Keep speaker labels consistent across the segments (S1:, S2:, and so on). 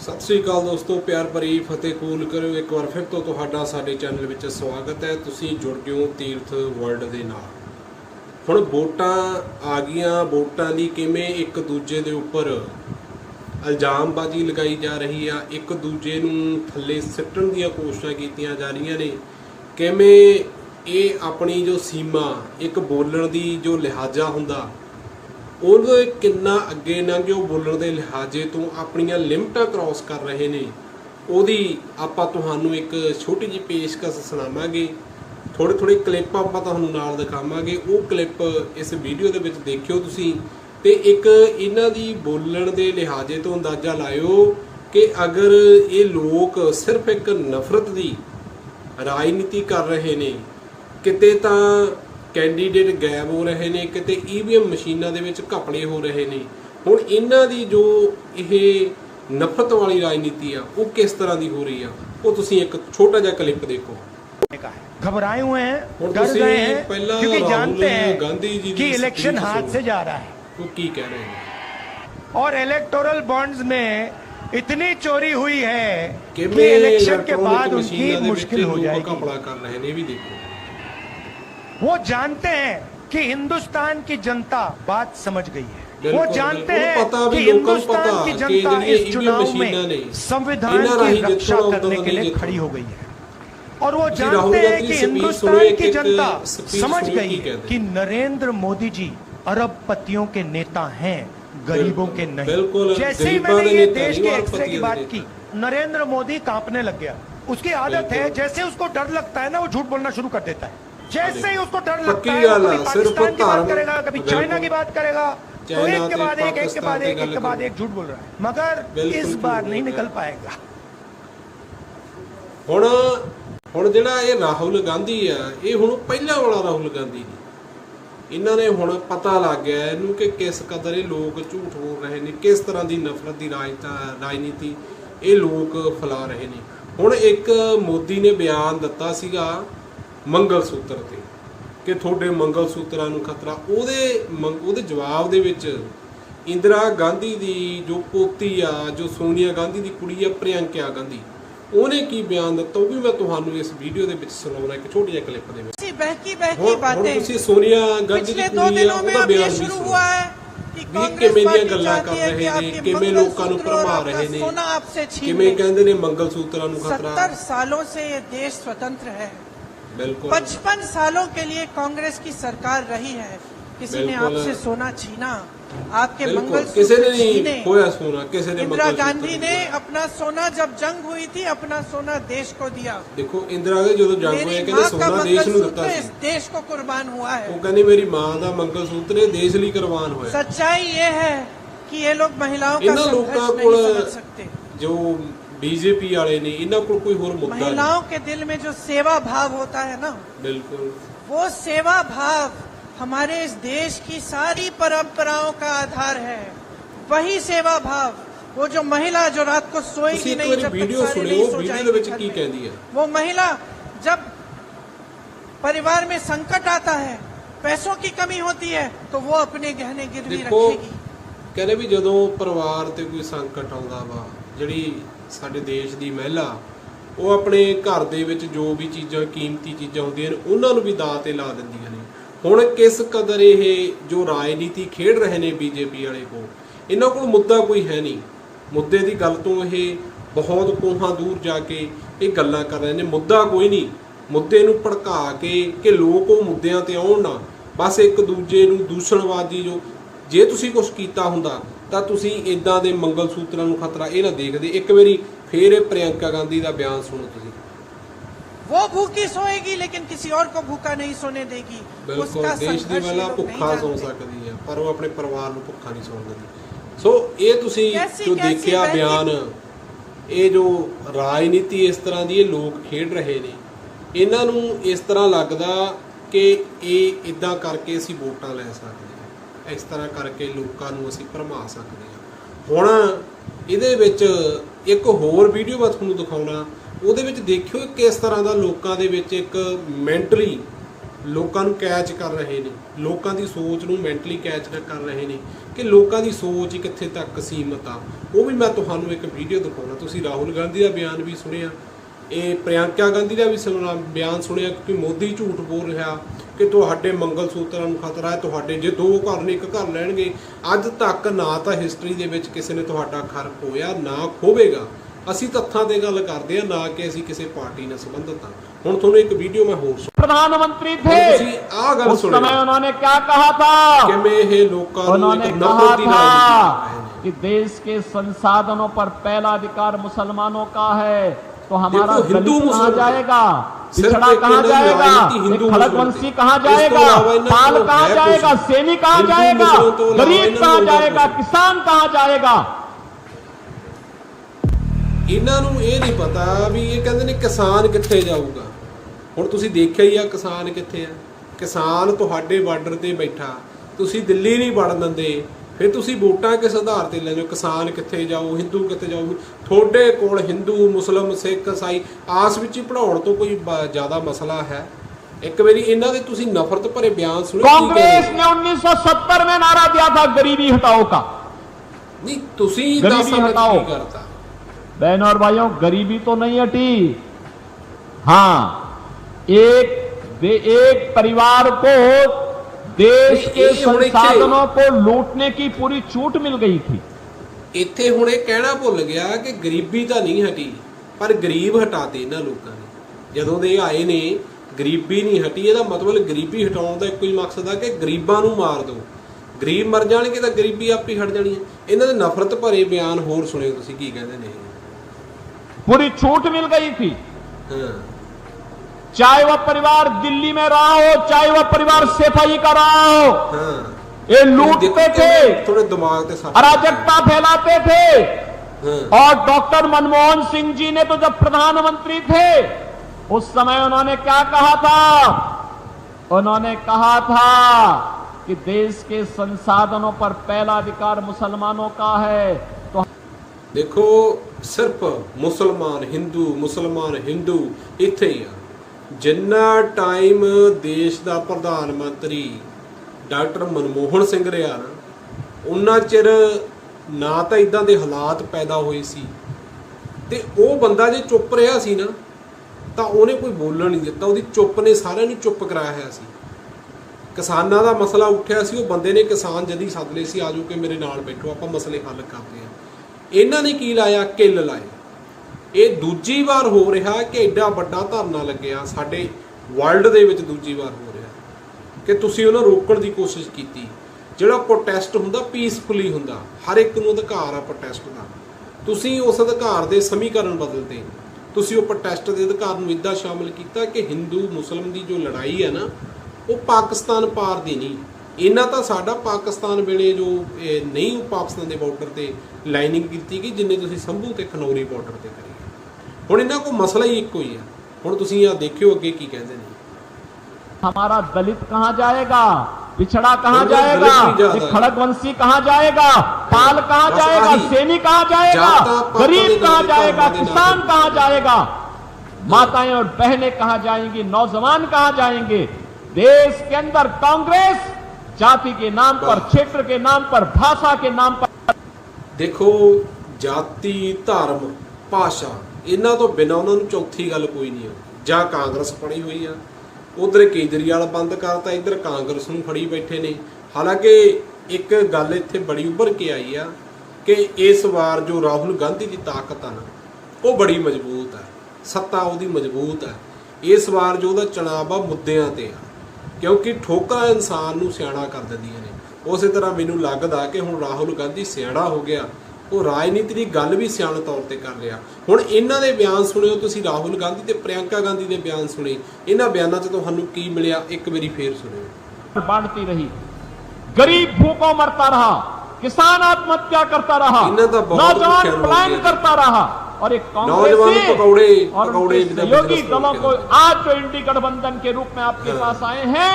S1: ਸਤਿ ਸ੍ਰੀ ਅਕਾਲ ਦੋਸਤੋ, ਪਿਆਰ ਭਰੀ ਫਤਿਹ ਕੂਲ ਕਰਿਓ। ਇੱਕ ਵਾਰ ਫਿਰ ਤੋਂ ਤੁਹਾਡਾ ਸਾਡੇ ਚੈਨਲ ਵਿੱਚ ਸਵਾਗਤ ਹੈ। ਤੁਸੀਂ ਜੁੜ ਗਏ ਹੋ ਤੀਰਥ ਵਰਲਡ ਦੇ ਨਾਲ। ਹੁਣ ਵੋਟਾਂ ਆ ਗਈਆਂ। ਵੋਟਾਂ ਦੀ ਕਿਵੇਂ ਇੱਕ ਦੂਜੇ ਦੇ ਉੱਪਰ ਇਲਜ਼ਾਮਬਾਜ਼ੀ ਲਗਾਈ ਜਾ ਰਹੀ ਆ? ਇੱਕ ਦੂਜੇ ਨੂੰ ਥੱਲੇ ਸਿੱਟਣ ਦੀਆਂ ਕੋਸ਼ਿਸ਼ਾਂ ਕੀਤੀਆਂ ਜਾ ਰਹੀਆਂ ਨੇ। ਕਿਵੇਂ ਇਹ ਆਪਣੀ ਜੋ ਸੀਮਾ, ਇੱਕ ਬੋਲਣ ਦੀ ਜੋ ਲਿਹਾਜ਼ਾ ਹੁੰਦਾ ਉਹਦੇ ਕਿੰਨਾ ਅੱਗੇ ਲੰਘੇ ਉਹ ਬੋਲਣ ਦੇ ਲਿਹਾਜ਼ੇ ਤੋਂ ਆਪਣੀਆਂ ਲਿਮਟਾਂ ਕ੍ਰਾਸ ਕਰ ਰਹੇ ਨੇ। ਉਹਦੀ ਆਪਾਂ ਤੁਹਾਨੂੰ ਇੱਕ ਛੋਟੀ ਜਿਹੀ ਪੇਸ਼ਕਸ਼ ਸੁਣਾਵਾਂਗੇ। ਥੋੜੇ ਥੋੜੇ ਕਲਿੱਪ ਆਪਾਂ ਤੁਹਾਨੂੰ ਨਾਲ ਦਿਖਾਵਾਂਗੇ। ਉਹ ਕਲਿੱਪ ਇਸ ਵੀਡੀਓ ਦੇ ਵਿੱਚ ਦੇਖਿਓ ਤੁਸੀਂ। ਤੇ ਇੱਕ ਇਹਨਾਂ ਦੀ ਬੋਲਣ ਦੇ ਲਿਹਾਜ਼ੇ ਤੋਂ ਅੰਦਾਜ਼ਾ ਲਾਇਓ ਕਿ ਅਗਰ ਇਹ ਲੋਕ ਸਿਰਫ ਇੱਕ ਨਫ਼ਰਤ ਦੀ ਰਾਜਨੀਤੀ ਕਰ ਰਹੇ ਨੇ, ਕਿਤੇ ਤਾਂ ਕੈਂਡੀਡੇਟ ਗਾਇਬ ਹੋ ਰਹੇ ਨੇ ਕਿਤੇ ਈਵੀਐਮ ਮਸ਼ੀਨਾਂ ਦੇ ਵਿੱਚ ਘਪਲੇ ਹੋ ਰਹੇ ਨੇ ਹੁਣ ਇਹਨਾਂ ਦੀ ਜੋ ਇਹ ਨਫ਼ਰਤ ਵਾਲੀ ਰਾਜਨੀਤੀ ਆ ਉਹ ਕਿਸ ਤਰ੍ਹਾਂ ਦੀ ਹੋ ਰਹੀ ਆ ਉਹ ਤੁਸੀਂ ਇੱਕ ਛੋਟਾ ਜਿਹਾ ਕਲਿੱਪ ਦੇਖੋ
S2: का है घबराए हुए हैं
S1: और
S2: डर
S1: दूसरी
S2: गए हैं
S1: पहला
S2: क्योंकि
S1: राहुल
S2: जानते
S1: गांधी जी
S2: हैं
S1: की
S2: कि इलेक्शन
S1: स्पीच
S2: हाथ
S1: सुनो।
S2: से जा रहा है
S1: ਉਹ ਕੀ ਕਹਿ ਰਹੇ ਨੇ
S2: और इलेक्टोरल बॉन्ड्स में इतनी चोरी हुई है कि
S1: ਕਿਵੇਂ
S2: इलेक्शन के
S1: electronic
S2: बाद उनकी
S1: ਮਸ਼ੀਨਾਂ ਦੇ ਵਿੱਚ
S2: मुश्किल हो
S1: ਲੋਕ
S2: जाएगी वो जानते हैं कि हिंदुस्तान की जनता बात समझ गई है। वो जानते हैं कि हिंदुस्तान की जनता इस चुनाव में संविधान की रक्षा करने के लिए खड़ी हो गई है। और वो जानते हैं कि हिंदुस्तान की जनता समझ गई
S1: कि
S2: नरेंद्र मोदी जी अरब पतियों के नेता हैं गरीबों के नहीं। जैसे ही मैंने ये देश के एक्सरे की बात
S1: की
S2: नरेंद्र मोदी कांपने लग गया। उसकी आदत है जैसे उसको डर लगता है ना वो झूठ बोलना शुरू कर देता है। जैसे ही उसको डर लगता
S1: पक्की
S2: है वो
S1: गल
S2: कभी
S1: है, सिर्फ
S2: पाकिस्तान की बात
S1: धर्म-
S2: करेगा कभी
S1: बिल्कुल।
S2: चाइना की बात करेगा तो
S1: चाइना
S2: एक के
S1: ते
S2: बाद एक एक के
S1: पाकिस्तान
S2: बाद
S1: ते
S2: एक एक
S1: गल
S2: के बाद
S1: करो।
S2: एक झूठ बोल रहा है मगर
S1: बिल्कुल
S2: इस
S1: झूठ
S2: बार
S1: बोल
S2: नहीं
S1: रहा है।
S2: निकल पाएगा
S1: ਹੁਣ ਹੁਣ ਜਿਹੜਾ ਇਹ ਰਾਹੁਲ ਗਾਂਧੀ ਆ ਇਹ ਹੁਣ ਪਹਿਲਾਂ ਵਾਲਾ ਰਾਹੁਲ ਗਾਂਧੀ ਨਹੀਂ ਇਹਨਾਂ ਨੇ ਹੁਣ ਪਤਾ ਲੱਗ ਗਿਆ ਇਹਨੂੰ ਕਿ ਕਿਸ ਕਦਰ ਇਹ ਲੋਕ ਝੂਠ ਬੋਲ ਰਹੇ ਨੇ ਕਿਸ ਤਰ੍ਹਾਂ ਦੀ ਨਫ਼ਰਤ ਦੀ ਰਾਜਤਾ ਰਾਜਨੀਤੀ ਇਹ ਲੋਕ ਫੈਲਾ ਰਹੇ ਨੇ ਹੁਣ ਇੱਕ ਮੋਦੀ ਨੇ ਬਿਆਨ ਦਿੱਤਾ ਸੀਗਾ ਮੰਗਲ ਸੂਤਰ ਤੇ ਕਿ ਤੁਹਾਡੇ ਮੰਗਲ ਸੂਤਰਾਂ ਨੂੰ ਖਤਰਾ। ਉਹਦੇ ਉਹਦੇ ਜਵਾਬ ਦੇ ਵਿੱਚ ਇੰਦਰਾ ਗਾਂਧੀ ਦੀ ਜੋ ਪੋਤੀ ਆ ਜੋ ਸੋਨੀਆ ਗਾਂਧੀ ਦੀ ਕੁੜੀ ਆ ਪ੍ਰਿਯੰਕਾ ਗਾਂਧੀ ਉਹਨੇ ਕੀ ਬਿਆਨ ਦਿੱਤਾ? ਉਹ ਵੀ ਮੈਂ ਤੁਹਾਨੂੰ ਇਸ ਵੀਡੀਓ ਦੇ ਵਿੱਚ ਸੁਣਾਉਣਾ ਇੱਕ ਛੋਟੀ ਜਿਹੀ ਕਲਿੱਪ ਦੇ ਵਿੱਚ। ਬਹਿਕੀ ਬਹਿਕੀ
S3: ਬਾतें
S1: ਤੁਸੀਂ ਸੋਨੀਆ ਗਾਂਧੀ ਦੀ ਕੁੜੀ ਆ ਉਹਦਾ ਬਿਆਨ
S3: ਸ਼ੁਰੂ ਹੋਇਆ ਹੈ
S1: ਵੀ ਕਿਵੇਂ ਦੀਆਂ ਗੱਲਾਂ ਕਰ ਰਹੇ ਨੇ ਕਿਵੇਂ ਲੋਕਾਂ ਨੂੰ ਭਰਮਾ ਰਹੇ ਨੇ ਕਿਵੇਂ ਕਹਿੰਦੇ ਨੇ ਮੰਗਲ ਸੂਤਰਾਂ ਨੂੰ ਖਤਰਾ।
S3: 70 ਸਾਲੋਂ ਸੇ ਇਹ ਦੇਸ਼ ਸੁਤੰਤਰ
S1: ਹੈ।
S3: पचपन सालों के लिए कांग्रेस की सरकार रही है। किसी ने आपसे सोना छीना आपके
S1: मंगल
S3: किसी
S1: ने
S3: नहीं
S1: खोया सोना किसी ने
S3: इंदिरा गांधी ने अपना सोना जब जंग हुई थी अपना सोना देश को दिया।
S1: देखो इंदिरा गांधी
S3: जो
S1: तो
S3: जंग हुई
S1: है सोना देश को
S3: दिया
S1: ਸੀ
S3: ਇਸ ਦੇਸ਼ ਕੋ ਕੁਰਬਾਨ ਹੁਆ ਹੈ
S1: ਉਹ ਕਹਿੰਦੀ ਮੇਰੀ ਮਾਂ ਦਾ ਮੰਗਲ देश लिए कुर्बान हुआ
S3: सच्चाई ये है कि ये लोग महिलाओं का संघर्ष नहीं समझ सकते।
S1: जो ਬੀਜੇਪੀ ਵਾਲੇ ਨੇ ਇਹਨਾਂ ਕੋਲ ਕੋਈ ਹੋਰ ਮੁੱਦਾ ਨਹੀਂ
S3: महिलाओं के दिल में जो सेवा भाव होता है ना
S1: ਬਿਲਕੁਲ
S3: वो सेवा भाव हमारे इस देश की सारी परंपराओं का आधार है वही सेवा भाव वो जो महिला जो रात को
S1: ਤੁਸੀਂ
S3: सोएगी
S1: ਇੱਕ
S3: नहीं
S1: ਵਾਰੀ
S3: जब तक
S1: ਵੀਡੀਓ
S3: सारे
S1: ਸੁਣਿਓ
S3: नहीं सो
S1: ਵੀਡੀਓ ਦੇ
S3: जाएंगे
S1: ਵਿੱਚ
S3: घर
S1: ਕੀ
S3: में।
S1: ਕਹਿੰਦੀ ਹੈ
S3: वो महिला जब परिवार में संकट आता है पैसों की कमी होती है तो वो अपने गहने गिरवी
S1: ਦੇਖੋ
S3: रखेगी
S1: ਕਹਿੰਦੇ ਵੀ ਜਦੋਂ ਪਰਿਵਾਰ ਤੇ ਕੋਈ ਸੰਕਟ ਆਉਂਦਾ ਵਾ ਜਿਹੜੀ ਸਾਡੇ ਦੇਸ਼ ਦੀ ਮਹਿਲਾ, ਉਹ ਆਪਣੇ ਘਰ ਦੇ ਵਿੱਚ ਜੋ ਵੀ ਚੀਜ਼ਾਂ, ਕੀਮਤੀ ਚੀਜ਼ਾਂ ਹੁੰਦੀਆਂ ਨੇ, ਉਹਨਾਂ ਨੂੰ ਵੀ ਦਾਅ ਤੇ ਲਾ ਦਿੰਦੀਆਂ ਨੇ। ਹੁਣ ਕਿਸ ਕਦਰ ਇਹ ਜੋ ਰਾਜਨੀਤੀ ਖੇਡ ਰਹੇ ਨੇ ਬੀਜੇਪੀ ਵਾਲੇ ਕੋ ਇਹਨਾਂ ਕੋਲ ਮੁੱਦਾ ਕੋਈ ਹੈ ਨਹੀਂ। ਮੁੱਦੇ ਦੀ ਗੱਲ ਤੋਂ ਇਹ ਬਹੁਤ ਕੋਹਾਂ ਦੂਰ ਜਾ ਕੇ ਇਹ ਗੱਲਾਂ ਕਰ ਰਹੇ ਨੇ। ਮੁੱਦਾ ਕੋਈ ਨਹੀਂ। ਮੁੱਦੇ ਨੂੰ ਭੜਕਾ ਕੇ ਕਿ ਲੋਕ ਉਹ ਮੁੱਦਿਆਂ ਤੇ ਆਉਣ ਨਾ। ਬਸ ਇੱਕ ਦੂਜੇ ਨੂੰ ਦੂਸ਼ਣਵਾਦੀ ਜੋ ਜੇ ਤੁਸੀਂ ਕੁਝ ਕੀਤਾ ਹੁੰਦਾ ਤਾਂ ਤੁਸੀਂ ਇਦਾਂ ਦੇ ਮੰਗਲ ਸੂਤਰਾਂ ਨੂੰ ਖਤਰਾ ਇਹ ਨਾ ਦੇਖਦੇ ਇੱਕ ਵਾਰੀ ਫੇਰ ਇਹ ਪ੍ਰਿਯੰਕਾ ਗਾਂਧੀ ਦਾ ਬਿਆਨ ਸੁਣੋ ਤੁਸੀਂ
S3: वो भूखी सोएगी लेकिन किसी और को भूखा नहीं सोने देगी
S1: ਬਿਲਕੁਲ
S3: उसका
S1: ਦੇਸ਼ ਦੀ
S3: संघर्ष ये
S1: ਮਹਿਲਾ
S3: लोग नहीं
S1: ਭੁੱਖਾ ਸੌ
S3: जानते।
S1: ਸਕਦੀ ਹੈ ਪਰ ਉਹ ਆਪਣੇ ਪਰਿਵਾਰ ਨੂੰ ਭੁੱਖਾ ਨਹੀਂ ਸੌਣ ਦਿੰਦੀ ਸੋ ਇਹ ਤੁਸੀਂ
S3: ਕੈਸੀ-
S1: ਜੋ
S3: ਕੈਸੀ
S1: ਦੇਖਿਆ
S3: ਬਹਿਕੀ-
S1: ਬਿਆਨ ਇਹ ਜੋ ਰਾਜਨੀਤੀ ਇਸ ਤਰ੍ਹਾਂ ਦੀ ਇਹ ਲੋਕ ਖੇਡ ਰਹੇ ਨੇ ਇਹਨਾਂ ਨੂੰ ਇਸ ਤਰ੍ਹਾਂ ਲੱਗਦਾ ਕਿ ਇਹ ਇਦਾਂ ਕਰਕੇ ਅਸੀਂ ਵੋਟਾਂ ਲੈ ਸਕਦੇ ਹਾਂ ਇਸ ਤਰ੍ਹਾਂ ਕਰਕੇ ਲੋਕਾਂ ਨੂੰ ਅਸੀਂ ਭਰਮਾ ਸਕਦੇ ਹਾਂ। ਹੁਣ ਇਹਦੇ ਵਿੱਚ ਇੱਕ ਹੋਰ ਵੀਡੀਓ ਮੈਂ ਤੁਹਾਨੂੰ ਦਿਖਾਉਣਾ। ਉਹਦੇ ਵਿੱਚ ਦੇਖਿਓ ਕਿਸ ਤਰ੍ਹਾਂ ਦਾ ਲੋਕਾਂ ਦੇ ਵਿੱਚ ਇੱਕ ਮੈਂਟਲੀ ਲੋਕਾਂ ਨੂੰ ਕੈਚ ਕਰ ਰਹੇ ਨੇ। ਲੋਕਾਂ ਦੀ ਸੋਚ ਨੂੰ ਮੈਂਟਲੀ ਕੈਚ ਕਰ ਰਹੇ ਨੇ ਕਿ ਲੋਕਾਂ ਦੀ ਸੋਚ ਕਿੱਥੇ ਤੱਕ ਸੀਮਤ ਆ। ਉਹ ਵੀ ਮੈਂ ਤੁਹਾਨੂੰ ਇੱਕ ਵੀਡੀਓ ਦਿਖਾਉਣਾ। ਤੁਸੀਂ ਰਾਹੁਲ ਗਾਂਧੀ ਦਾ ਬਿਆਨ ਵੀ ਸੁਣਿਆ। ਇਹ ਪ੍ਰਿਯੰਕਾ ਗਾਂਧੀ ਦਾ ਵੀ ਸੁਣਨਾ ਬਿਆਨ ਸੁਣਿਆ ਕਿ ਮੋਦੀ ਝੂਠ ਬੋਲ ਰਿਹਾ ਕਿ ਤੁਹਾਡੇ ਮੰਗਲ ਸੂਤਰਾਂ ਨੂੰ ਖਤਰਾ ਹੈ ਤੁਹਾਡੇ ਜੇ ਦੋ ਘਰ ਨੇ ਇੱਕ ਘਰ ਲੈਣਗੇ ਅੱਜ ਤੱਕ ਨਾ ਤਾਂ ਹਿਸਟਰੀ ਦੇ ਵਿੱਚ ਕਿਸੇ ਨੇ ਤੁਹਾਡਾ ਘਰ ਖੋਇਆ ਨਾ ਖੋਵੇਗਾ ਅਸੀਂ ਤੱਥਾਂ ਤੇ ਗੱਲ ਕਰਦੇ ਆ ਨਾ ਕਿ ਅਸੀਂ ਕਿਸੇ ਪਾਰਟੀ ਨਾਲ ਸੰਬੰਧਿਤ ਹਾਂ ਹੁਣ ਤੁਹਾਨੂੰ ਇੱਕ ਵੀਡੀਓ ਮੈਂ ਹੋਰ ਸੁਣਾ
S4: प्रधानमंत्री
S1: ਹੁਣ ਤੁਸੀਂ
S4: थे
S1: ਆਹ ਗੱਲ
S4: उस समय
S1: ਸੁਣਿਓ
S4: उन्होंने क्या कहा था
S1: ਕਿਵੇਂ ਇਹ ਲੋਕਾਂ ਨੂੰ
S4: उन्होंने
S1: ਇੱਕ
S4: कहा
S1: ਨਫ਼ਰਤ ਦੀ
S4: था
S1: ਰਾਜਨੀਤੀ ਕਰ ਰਹੇ ਨੇ
S4: कि देश के संसाधनों पर पहला अधिकार मुसलमानों का है तो हमारा
S1: देखो, हिंदू
S4: दलित कहाँ
S1: मुसलमान-
S4: जाएगा
S1: सिर्फ
S4: पिछड़ा
S1: एक
S4: कहाँ
S1: इन्होंने
S4: जाएगा
S1: राजनीति हिंदू
S4: एक खड़गवंशी
S1: मुसलमान
S4: कहाँ
S1: इसके
S4: जाएगा
S1: अलावा इन्होंने
S4: पाल
S1: तो
S4: कहाँ
S1: है
S4: जाएगा
S1: कुछ।
S4: सैनी कहाँ
S1: हिंदू
S4: जाएगा
S1: मुसलमान तो अलावा
S4: गरीब
S1: इन्होंने
S4: कहाँ
S1: होगा
S4: जाएगा
S1: कुछ।
S4: किसान कहाँ जाएगा
S1: ਇਹਨਾਂ ਨੂੰ ਇਹ ਨਹੀਂ ਪਤਾ ਵੀ ਇਹ ਕਹਿੰਦੇ ਨੇ ਕਿਸਾਨ ਕਿੱਥੇ ਜਾਊਗਾ ਹੁਣ ਤੁਸੀਂ ਦੇਖਿਆ ਹੀ ਆ ਕਿਸਾਨ ਕਿੱਥੇ ਆ ਕਿਸਾਨ ਤੁਹਾਡੇ ਬਾਰਡਰ ਤੇ ਬੈਠਾ ਤੁਸੀਂ ਦਿੱਲੀ ਨਹੀਂ ਵੜਨ ਦਿੰਦੇ ਫਿਰ ਤੁਸੀਂ ਵੋਟਾਂ ਕਿਸ ਆਧਾਰ ਤੇ ਲੈਂਦੇ ਹੋ ਕਿਸਾਨ ਕਿੱਥੇ ਜਾਊ ਹਿੰਦੂ ਕਿੱਥੇ ਜਾਊ ਤੁਹਾਡੇ ਕੋਲ ਹਿੰਦੂ ਮੁਸਲਮ ਸਿੱਖ ਈਸਾਈ ਆਸ ਵਿੱਚ ਹੀ ਪੜਾਉਣ ਤੋਂ ਕੋਈ ਬ- ਜ਼ਿਆਦਾ ਮਸਲਾ ਹੈ ਇੱਕ ਵਾਰੀ ਇਹਨਾਂ ਦੇ ਤੁਸੀਂ ਨਫ਼ਰਤ ਭਰੇ ਬਿਆਨ ਸੁਣੋ ਕੀ ਕਹਿੰਦੇ
S4: कांग्रेस ने 1970 में नारा दिया था गरीबी हटाओ का
S1: ਨਹੀਂ ਤੁਸੀਂ
S4: ਗਰੀਬੀ
S1: ਦੱਸ ਸਕਦੇ
S4: ਹਟਾਓ।
S1: ਕੀ ਕਰਤਾ
S4: बहनों और भाइयों गरीबी तो नहीं हटी हाँ एक दे, एक परिवार को देश
S1: ये-
S4: के
S1: ये होने
S4: संसाधनों को लूटने की पूरी छूट मिल गई थी
S1: ਇੱਥੇ ਹੁਣ ਇਹ ਕਹਿਣਾ ਭੁੱਲ ਗਿਆ ਕਿ ਗਰੀਬੀ ਤਾਂ ਨਹੀਂ ਹਟੀ ਪਰ ਗਰੀਬ ਹਟਾਤੇ ਇਹਨਾਂ ਲੋਕਾਂ ਨੇ ਜਦੋਂ ਦੇ ਇਹ ਆਏ ਨੇ ਗਰੀਬੀ ਨਹੀਂ ਹਟੀ ਇਹਦਾ ਮਤਲਬ ਗਰੀਬੀ ਹਟਾਉਣ ਦਾ ਇੱਕੋ ਹੀ ਮਕਸਦ ਆ ਕਿ ਗਰੀਬਾਂ ਨੂੰ ਮਾਰ ਦਿਓ ਗਰੀਬ ਮਰ ਜਾਣਗੇ ਤਾਂ ਗਰੀਬੀ ਆਪੇ ਹਟ ਜਾਣੀ ਹੈ ਇਹਨਾਂ ਦੇ ਨਫ਼ਰਤ ਭਰੇ ਬਿਆਨ ਹੋਰ ਸੁਣਿਓ ਤੁਸੀਂ ਕੀ ਕਹਿੰਦੇ ਨੇ
S4: पूरी छूट मिल गई थी
S1: ਹਾਂ
S4: चाहे वह परिवार दिल्ली में रहा हो चाहे वह परिवार सेफाई का रहा हो
S1: हाँ।
S4: ये लूटते थे।
S1: थोड़े दिमाग
S4: अराजकता फैलाते थे।
S1: हाँ।
S4: और डॉक्टर मनमोहन सिंह जी ने तो जब प्रधानमंत्री थे उस समय उन्होंने क्या कहा था? उन्होंने कहा था कि देश के संसाधनों पर पहला अधिकार मुसलमानों का है। तो
S1: देखो सिर्फ़ मुसलमान हिंदू मुसलमान हिंदू इतने ही। ਜਿੰਨਾ ਟਾਈਮ ਦੇਸ਼ ਦਾ ਪ੍ਰਧਾਨ ਮੰਤਰੀ ਡਾਕਟਰ ਮਨਮੋਹਨ ਸਿੰਘ ਰਿਹਾ ਨਾ ਉਹਨਾਂ ਚਿਰ ਨਾ ਤਾਂ ਇਦਾਂ ਦੇ ਹਾਲਾਤ ਪੈਦਾ ਹੋਏ ਸੀ। ਤੇ ਉਹ ਬੰਦਾ ਜੇ ਚੁੱਪ ਰਿਹਾ ਸੀ ਨਾ, ਤਾਂ ਉਹਨੇ ਕੋਈ ਬੋਲਣ ਨਹੀਂ ਦਿੱਤਾ, ਉਹਦੀ ਚੁੱਪ ਨੇ ਸਾਰਿਆਂ ਨੂੰ ਚੁੱਪ ਕਰਾਇਆ ਹੋਇਆ ਸੀ। ਕਿਸਾਨਾਂ ਦਾ ਮਸਲਾ ਉੱਠਿਆ ਸੀ, ਉਹ ਬੰਦੇ ਨੇ ਕਿਸਾਨ ਜਦੀ ਸੱਦ ਲਏ ਸੀ ਆਜੋ ਕਿ ਮੇਰੇ ਨਾਲ ਬੈਠੋ, ਆਪਾਂ ਮਸਲੇ ਹੱਲ ਕਰਦੇ ਹਾਂ। ਇਹਨਾਂ ਨੇ ਕੀ ਲਾਇਆ? ਕਿੱਲ ਲਾਇਆ। ਇਹ ਦੂਜੀ ਵਾਰ ਹੋ ਰਿਹਾ ਕਿ ਐਡਾ ਵੱਡਾ ਧਰਨਾ ਲੱਗਿਆ, ਸਾਡੇ ਵਰਲਡ ਦੇ ਵਿੱਚ ਦੂਜੀ ਵਾਰ ਹੋ ਰਿਹਾ। ਕਿ ਤੁਸੀਂ ਉਹਨਾਂ ਰੋਕਣ ਦੀ ਕੋਸ਼ਿਸ਼ ਕੀਤੀ। ਜਿਹੜਾ ਪ੍ਰੋਟੈਸਟ ਹੁੰਦਾ ਪੀਸਫੁਲੀ ਹੁੰਦਾ, ਹਰ ਇੱਕ ਨੂੰ ਅਧਿਕਾਰ ਆ ਪ੍ਰੋਟੈਸਟ ਦਾ। ਤੁਸੀਂ ਉਸ ਅਧਿਕਾਰ ਦੇ ਸਮੀਕਰਨ ਬਦਲਦੇ। ਤੁਸੀਂ ਉਹ ਪ੍ਰੋਟੈਸਟ ਦੇ ਅਧਿਕਾਰ ਨੂੰ ਇਦਾਂ ਸ਼ਾਮਲ ਕੀਤਾ ਕਿ ਹਿੰਦੂ ਮੁਸਲਮ ਦੀ ਜੋ ਲੜਾਈ ਹੈ ਨਾ, ਉਹ ਪਾਕਿਸਤਾਨ ਪਾਰ ਦੀ ਨਹੀਂ। ਇਹਨਾਂ ਤਾਂ ਸਾਡਾ ਪਾਕਿਸਤਾਨ ਵੇਲੇ ਜੋ, ਇਹ ਨਹੀਂ ਉਹ ਪਾਕਿਸਤਾਨ ਦੇ ਬਾਰਡਰ ਤੇ ਲਾਈਨਿੰਗ ਕੀਤੀ ਗਈ, ਜਿੰਨੇ ਤੁਸੀਂ ਸੰਭੂ ਤੇ ਖਨੌਰੀ ਬਾਰਡਰ ਤੇ ਕਰੀ। ਹੁਣ ਇਹਨਾਂ ਕੋਲ ਮਸਲਾ ਹੀ ਇੱਕੋ ਹੀ ਆ ਹੁਣ ਤੁਸੀਂ ਆ ਦੇਖਿਓ ਅੱਗੇ ਕੀ ਕਹਿੰਦੇ ਨੇ
S4: हमारा दलित कहाँ जाएगा पिछड़ा कहाँ
S1: और वो
S4: जाएगा
S1: दलित भी ज्यादा
S4: ये
S1: है।
S4: खड़गवंशी कहाँ जाएगा पाल कहाँ
S1: बस
S4: जाएगा
S1: आही।
S4: सैनी कहाँ जाएगा
S1: जाता पाता
S4: गरीब
S1: दे
S4: कहाँ
S1: नाते
S4: जाएगा
S1: धर्म दे
S4: किसान
S1: नाते।
S4: कहाँ जाएगा माताएं और बहनें कहाँ जाएंगी नौजवान कहाँ जाएंगे देश के अंदर कांग्रेस जाति के नाम पर
S1: वाह।
S4: क्षेत्र के नाम पर भाषा के नाम पर
S1: ਦੇਖੋ ਜਾਤੀ ਧਰਮ ਭਾਸ਼ਾ ਇਹਨਾਂ ਤੋਂ ਬਿਨਾਂ ਉਹਨਾਂ ਨੂੰ ਚੌਥੀ ਗੱਲ ਕੋਈ ਨਹੀਂ ਆ। ਜਾਂ ਕਾਂਗਰਸ ਫੜੀ ਹੋਈ ਆ। ਉਧਰ ਕੇਜਰੀਵਾਲ ਬੰਦ ਕਰਤਾ, ਇੱਧਰ ਕਾਂਗਰਸ ਨੂੰ ਫੜੀ ਬੈਠੇ ਨੇ। ਹਾਲਾਂਕਿ ਇੱਕ ਗੱਲ ਇੱਥੇ ਬੜੀ ਉੱਭਰ ਕੇ ਆਈ ਆ ਕਿ ਇਸ ਵਾਰ ਜੋ ਰਾਹੁਲ ਗਾਂਧੀ ਦੀ ਤਾਕਤ ਆ ਨਾ, ਉਹ ਬੜੀ ਮਜ਼ਬੂਤ ਹੈ ਸੱਤਾ ਉਹਦੀ ਮਜ਼ਬੂਤ ਹੈ ਇਸ ਵਾਰ ਜੋ ਉਹਦਾ ਚੁਣਾਵ ਆ ਮੁੱਦਿਆਂ ਤੇ ਆ। ਕਿਉਂਕਿ ਠੋਕਰਾਂ ਇਨਸਾਨ ਨੂੰ ਸਿਆਣਾ ਕਰ ਦਿੰਦੀਆਂ ਨੇ। ਉਸੇ ਤਰ੍ਹਾਂ ਮੈਨੂੰ ਲੱਗਦਾ ਕਿ ਹੁਣ ਰਾਹੁਲ ਗਾਂਧੀ ਸਿਆਣਾ ਹੋ ਗਿਆ। ਉਹ ਰਾਜਨੀਤੀ ਦੀ ਗੱਲ ਵੀ ਸਿਆਣੇ ਤੌਰ ਤੇ ਕਰ ਰਿਹਾ ਹੁਣ ਇਹਨਾਂ ਦੇ ਬਿਆਨ ਸੁਣਿਓ ਤੁਸੀਂ ਰਾਹੁਲ ਗਾਂਧੀ ਤੇ ਪ੍ਰਿਯੰਕਾ ਗਾਂਧੀ ਦੇ ਬਿਆਨ ਸੁਣੇ ਇਹਨਾਂ ਬਿਆਨਾਂ 'ਚ ਤੁਹਾਨੂੰ ਕੀ ਮਿਲਿਆ ਇੱਕ ਵਾਰੀ ਫੇਰ ਸੁਣਿਓ
S4: बांटती रही गरीब भूखों मरता रहा किसान आत्महत्या करता रहा
S1: इन्हें तो बहुत
S4: नौजवान
S1: नुकसान हो
S4: पलायन
S1: गया।
S4: करता रहा और एक
S1: नौजवान
S4: कांग्रेस
S1: पकौड़े-
S4: और
S1: पकौड़े
S4: उनके
S1: बिना
S4: सहयोगी
S1: बिजनेस
S4: दलों
S1: लोग
S4: को
S1: के
S4: आज जो इंडी गठबंधन के रूप में आपके
S1: हाँ।
S4: पास आए हैं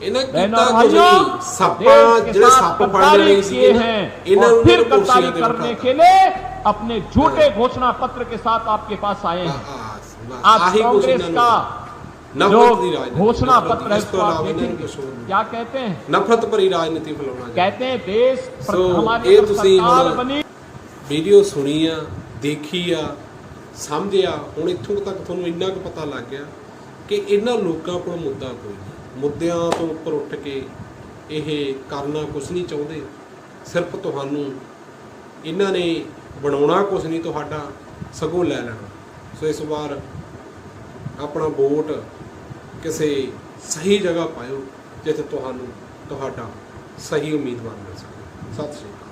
S1: ਇਹਨੇ ਕੀਤਾ ਕੁਝ ਨਹੀਂ ਸੱਪਾਂ ਜਿਹੜੇ ਸੱਪ
S4: ਫੜਨ
S1: ਲਈ
S4: ਸੀਗੇ
S1: ਨਾ ਇਹਨਾਂ
S4: ਨੂੰ
S1: ਫਿਰ ਕਰਤਾਰੀ
S4: करने के लिए अपने झूठे घोषणा पत्र के साथ आपके पास आए हैं आज कांग्रेस का जो घोषणा पत्र है इसको आप देखेंगे क्या कहते हैं
S1: नफरत भरी राजनीति फैलाना
S4: कहते हैं देश हमारी सरकार बनी
S1: ਵੀਡੀਓ ਸੁਣੀ ਆ ਦੇਖੀ ਆ ਸਮਝਿਆ ਹੁਣ ਇੱਥੋਂ ਤੱਕ ਤੁਹਾਨੂੰ ਇੰਨਾ ਕੁ ਪਤਾ ਲੱਗ ਗਿਆ ਕਿ ਇਹਨਾਂ ਲੋਕਾਂ ਕੋਲ ਮੁੱਦਾ ਕੋਈ ਨਹੀਂ ਮੁੱਦਿਆਂ ਤੋਂ ਉੱਪਰ ਉੱਠ ਕੇ ਇਹ ਕਰਨਾ ਕੁਝ ਨਹੀਂ ਚਾਹੁੰਦੇ। ਸਿਰਫ ਤੁਹਾਨੂੰ ਇਹਨਾਂ ਨੇ ਬਣਾਉਣਾ ਕੁਝ ਨਹੀਂ, ਤੁਹਾਡਾ ਸਗੋਂ ਲੈ ਲੈਣਾ। ਸੋ ਇਸ ਵਾਰ ਆਪਣਾ ਵੋਟ ਕਿਸੇ ਸਹੀ ਜਗ੍ਹਾ ਪਾਇਓ, ਜਿੱਥੇ ਤੁਹਾਨੂੰ ਤੁਹਾਡਾ ਸਹੀ ਉਮੀਦਵਾਰ ਮਿਲ ਸਕੇ। ਸਤਿ ਸ਼੍ਰੀ ਅਕਾਲ।